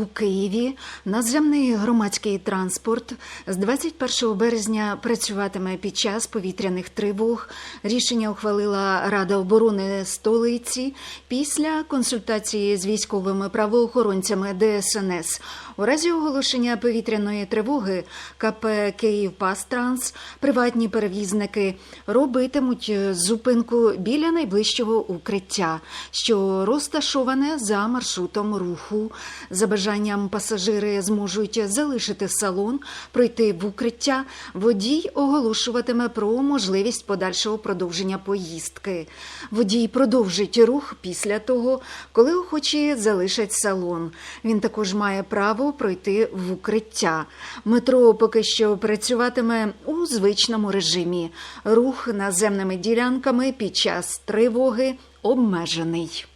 У Києві наземний громадський транспорт з 21 березня працюватиме під час повітряних тривог. Рішення ухвалила Рада оборони столиці після консультації з військовими правоохоронцями ДСНС. У разі оголошення повітряної тривоги КП «Київпастранс» приватні перевізники робитимуть зупинку біля найближчого укриття, що розташоване за маршрутом руху. За бажанням пасажири зможуть залишити салон, пройти в укриття. Водій оголошуватиме про можливість подальшого продовження поїздки. Водій продовжить рух після того, коли охочі залишать салон. Він також має право пройти в укриття. Метро поки що працюватиме у звичному режимі. Рух наземними ділянками під час тривоги обмежений.